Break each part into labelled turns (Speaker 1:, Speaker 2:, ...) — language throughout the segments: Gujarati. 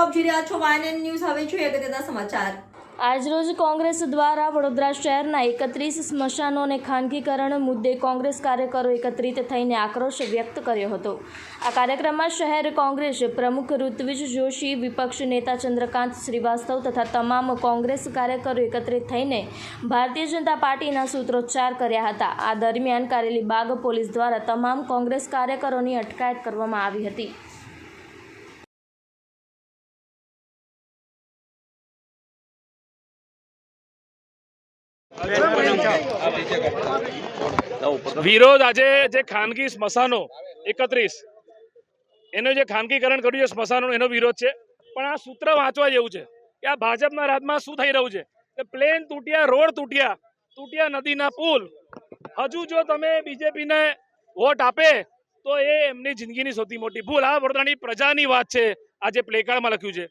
Speaker 1: આપ જોઈ રહ્યા છો વાયન ન્યૂઝ હવે જોઈએ અગત્યના સમાચાર.
Speaker 2: આજરોજ કોંગ્રેસ દ્વારા વડોદરા શહેરના એકત્રીસ સ્મશાનો અને ખાનગીકરણ મુદ્દે કોંગ્રેસ કાર્યકરો એકત્રિત થઈને આક્રોશ વ્યક્ત કર્યો હતો. આ કાર્યક્રમમાં શહેર કોંગ્રેસ પ્રમુખ ઋત્વિજ જોશી, વિપક્ષ નેતા ચંદ્રકાંત શ્રીવાસ્તવ તથા તમામ કોંગ્રેસ કાર્યકરો એકત્રિત થઈને ભારતીય જનતા પાર્ટીના સૂત્રોચ્ચાર કર્યા હતા. આ દરમિયાન કારેલી બાગ પોલીસ દ્વારા તમામ કોંગ્રેસ કાર્યકરોની અટકાયત કરવામાં આવી હતી.
Speaker 3: વિરોધ આજે જે ખાનગી સ્મશાનો, એકત્રીસ, એનું જે ખાનગીકરણ કર્યું છે સ્મશાનો એનો વિરોધ છે. પણ આ સૂત્ર વાંચવા જેવું છે કે આ ભાજપના રાજમાં શું થઈ રહ્યું છે? કે પ્લેન તૂટ્યા, રોડ તૂટ્યા તૂટ્યા નદીના પુલ. હજુ જો તમે બીજેપીને વોટ આપે, તો એ એમની જિંદગીની સૌથી મોટી ભૂલ. આ વડોદરાની પ્રજાની વાત છે આ જે પ્લેકાર્ડમાં લખ્યું છે.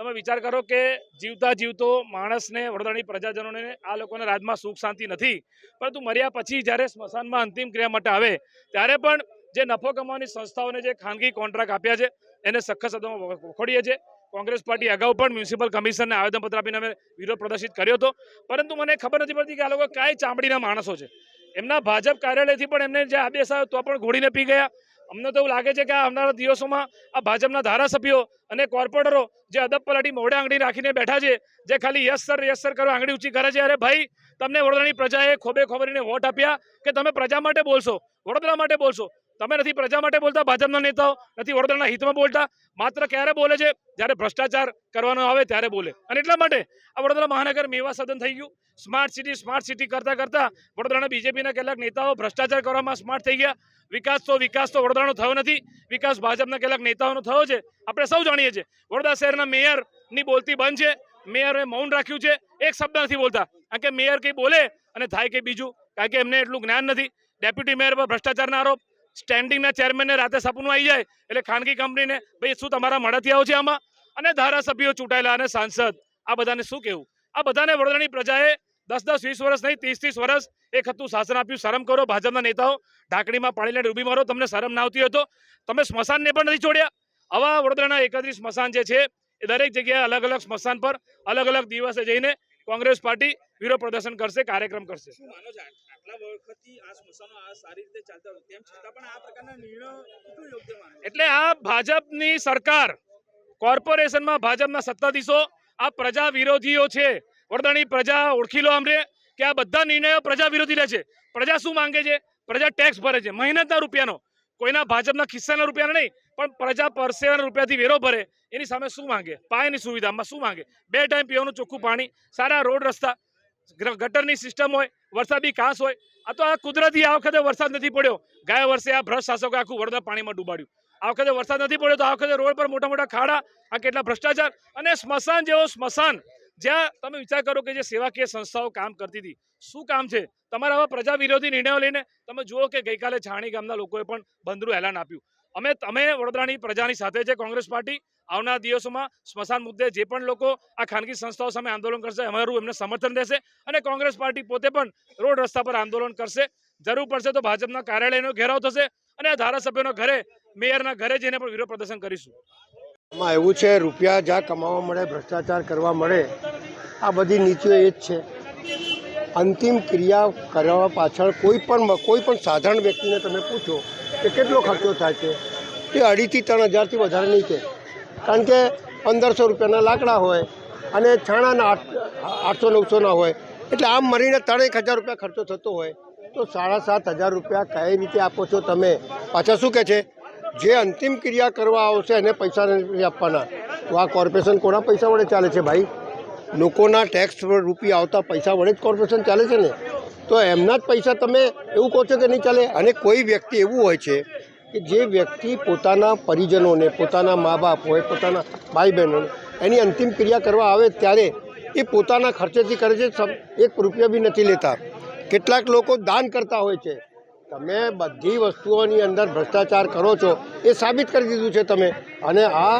Speaker 3: તમે વિચાર કરો કે જીવતા જીવતો માણસને, વડોદરાની પ્રજાજનોને આ લોકોના રાજમાં સુખ, શાંતિ નથી. પરંતુ મર્યા પછી જ્યારે સ્મશાનમાં અંતિમ ક્રિયા માટે આવે, ત્યારે પણ જે નફો કમાવાની સંસ્થાઓને જે ખાનગી કોન્ટ્રાક્ટ આપ્યા છે, એને સખત શબ્દોમાં વખોડીએ છીએ. કોંગ્રેસ પાર્ટી અગાઉ પણ મ્યુનિસિપલ કમિશનને આવેદનપત્ર આપીને અમે વિરોધ પ્રદર્શિત કર્યો હતો. પરંતુ મને ખબર નથી પડતી કે આ લોકો કાંઈ ચામડીના માણસો છે. એમના ભાજપ કાર્યાલયથી પણ એમને જે આદેશ આવ્યો તો પણ ઘોડીને પી ગયા. અમને તો એવું લાગે છે કે આ આવનારા દિવસોમાં આ ભાજપના ધારાસભ્યો અને કોર્પોરેટરો જે અદબ પલાટી મોઢે આંગળી રાખીને બેઠા છે, જે ખાલી યસ સર યસ સર કરો આંગળી ઊંચી કરે છે, અરે ભાઈ, તમને વડોદરાની પ્રજાએ ખોબે ખોબરીને વોટ આપ્યા કે તમે પ્રજા માટે બોલશો? વડોદરા માટે બોલશો? તમે નથી પ્રજા માટે બોલતા, ભાજપના નેતાઓ નથી વડોદરાના હિતમાં બોલતા? માત્ર ક્યારે બોલે છે? જ્યારે ભ્રષ્ટાચાર કરવાનો આવે ત્યારે બોલે. અને એટલા માટે આ વડોદરા મહાનગર મેવા સદન થઈ ગયું. સ્માર્ટ સિટી સ્માર્ટ સિટી કરતા કરતા વડોદરાના બીજેપીના કેટલાક નેતાઓ ભ્રષ્ટાચાર કરવામાં સ્માર્ટ થઈ ગયા. વિકાસ તો વિકાસ તો વડોદરાનો થયો નથી. વિકાસ ભાજપના કેટલાક નેતાઓનો થયો છે. આપણે સૌ જાણીએ છીએ. વડોદરા શહેરના મેયરની બોલતી બંધ છે. મેયરે મૌન રાખ્યું છે. એક શબ્દ નથી બોલતા. કારણ કે મેયર કંઈ બોલે અને થાય કંઈ બીજું. કારણ કે એમને એટલું જ્ઞાન નથી. ડેપ્યુટી મેયર પર ભ્રષ્ટાચારના આરોપ. સ્ટેન્ડિંગના ચેરમેનને રાતે સપનું આવી જાય. એટલે ખાનગી કંપનીને, ભાઈ, શું તમારા મળતિયાઓ છે આમાં? અને ધારાસભ્યો ચૂંટાયેલા અને સાંસદ. આ બધાને શું કહેવું? આ બધાને વડોદરાની પ્રજાએ દસ દસ વીસ વર્ષ નહીં ત્રીસ ત્રીસ વર્ષ એક હતું શાસન આપ્યું શરમ કરો ભાજપના નેતાઓ ઢાંકણીમાં પાણી લઈને ડૂબી મારો તમને શરમ ના આવતી હતો તમે સ્મશાનને પણ નથી છોડ્યા. આવા વડોદરાના એકત્રીસ સ્મશાન જે છે એ દરેક જગ્યાએ અલગ અલગ સ્મશાન પર અલગ અલગ દિવસે જઈને કોંગ્રેસ પાર્ટી વિરોધ પ્રદર્શન કરશે કાર્યક્રમ કરશે? એટલે આ ભાજપની સરકાર કોર્પોરેશનમાં ભાજપના સત્તાધીશો આ પ્રજા વિરોધીઓ છે વડોદરાની પ્રજા ઓળખી લો અમને કે આ બધા નિર્ણયો પ્રજા વિરોધી લે છે. પ્રજા શું માંગે છે? પ્રજા ટેક્સ ભરે છે. મહેનતના રૂપિયાનો. કોઈના ભાજપના ખિસ્સાના રૂપિયાનો નહીં, પણ પ્રજા પરસેવાના રૂપિયાથી વેરો ભરે. એની સામે શું માંગે? પાયાની સુવિધામાં શું માંગે? બે ટાઈમ પીવાનું ચોખ્ખું પાણી, સારા રોડ રસ્તા ગટરની સિસ્ટમ હોય, વરસાદી કાંસ હોય. આ તો આ કુદરતી આ વખતે વરસાદ નથી પડ્યો. ગયા વર્ષે આ ભ્રષ્ટ શાસકો આખું વડોદરા પાણીમાં ડૂબાડ્યું. આ વખતે વરસાદ નથી પડ્યો તો આ વખતે રોડ પર મોટા મોટા ખાડા, આ કેટલા ભ્રષ્ટાચાર અને સ્મશાન જેવો સ્મશાન. જ્યાં તમે વિચાર કરો કે જે સેવાકીય સંસ્થાઓ કામ કરતી હતી, શું કામ છે? તમારા આવા પ્રજા વિરોધી નિર્ણયો લઈને તમે જુઓ કે ગઈકાલે છાણી ગામના લોકોએ પણ બંધનું એલાન આપ્યું. અમે, તમે વડોદરાની પ્રજાની સાથે છે કોંગ્રેસ પાર્ટી આવનારા દિવસોમાં સ્મશાન મુદ્દે જે પણ લોકો આ ખાનગી સંસ્થાઓ સામે આંદોલન કરશે, અમારું એમને સમર્થન રહેશે અને કોંગ્રેસ પાર્ટી પોતે પણ રોડ રસ્તા પર આંદોલન કરશે. જરૂર પડશે તો ભાજપના કાર્યાલયનો ઘેરાવ થશે અને ધારાસભ્યોના ઘરે, મેયરના ઘરે જઈને પણ વિરોધ પ્રદર્શન કરીશું.
Speaker 4: એમાં એવું છે, રૂપિયા જ્યાં કમાવા મળે, ભ્રષ્ટાચાર કરવા મળે, આ બધી નીતિઓ એ જ છે. અંતિમ ક્રિયા કરવા પાછળ કોઈ પણ કોઈ પણ સાધારણ વ્યક્તિને તમે પૂછો કે કેટલો ખર્ચો થાય છે? તે અઢીથી ત્રણ હજારથી વધારે નહીં કે. કારણ કે પંદરસો રૂપિયાના લાકડા હોય અને છાણાના આઠ, આઠસો નવસોના હોય. એટલે આમ મળીને ત્રણેક હજાર રૂપિયા ખર્ચો થતો હોય. તો સાડા સાત હજાર રૂપિયા કઈ રીતે આપો છો તમે? પાછા શું કહે છે? જે અંતિમ ક્રિયા કરવા આવશે એને પૈસા નથી આપવાના. તો આ કોર્પોરેશન કોના પૈસા વડે ચાલે છે ભાઈ? લોકોના ટેક્સ રૂપિયા આવતા પૈસા વડે જ કોર્પોરેશન ચાલે છે ને? તો એમના જ પૈસા તમે એવું કહો છો કે નહીં ચાલે? અને કોઈ વ્યક્તિ એવું હોય છે કે જે વ્યક્તિ પોતાના પરિજનોને, પોતાના મા બાપ હોય, પોતાના ભાઈ બહેનોને એની અંતિમ ક્રિયા કરવા આવે ત્યારે એ પોતાના ખર્ચેથી કરે છે એક રૂપિયા બી નથી લેતા. કેટલાક લોકો દાન કરતા હોય છે. તમે બધી વસ્તુઓની અંદર ભ્રષ્ટાચાર કરો છો, એ સાબિત કરી દીધું છે તમે. અને આ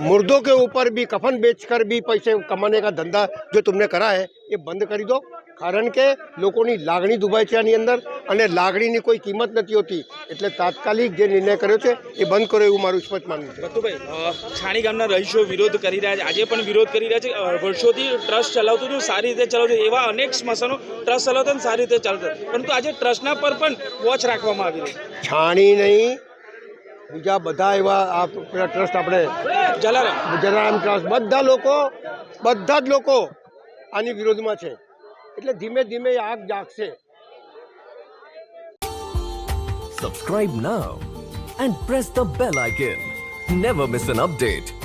Speaker 4: મુર્દો કે ઉપર બી કફન બેચકર બી પૈસે કમાને કા ધંધા જો તમને કરા હે એ બંધ કરી દો. કારણ કે લોકોની લાગણી દુભાય છે આની અંદર અને લાગણીની કોઈ કિંમત નથી હોતી. એટલે તાત્કાલિક જે નિર્ણય કર્યો છે એ બંધ કરો એવું મારું સ્પષ્ટ માનવું છે.
Speaker 5: છાણી ગામના રહીશો વિરોધ કરી રહ્યા છે. આજે પણ વિરોધ કરી રહ્યા છે. વર્ષોથી ટ્રસ્ટ ચલાવતું હતું સારી રીતે ચલાવતું એવા અનેક સ્મશાનો ટ્રસ્ટ ચલાવતા ને સારી રીતે ચાલતા પરંતુ આજે ટ્રસ્ટના પર પણ વોચ રાખવામાં આવી રહી છે.
Speaker 4: છાણી નહીં બીજા બધા એવા આ ટ્રસ્ટ આપણે
Speaker 5: જલારામ.
Speaker 4: જલારામ ટ્રસ્ટ બધા લોકો બધા જ લોકો આની વિરોધમાં છે. એટલે ધીમે ધીમે આગ જાગશે
Speaker 6: Subscribe now and press the bell icon. Never miss an update.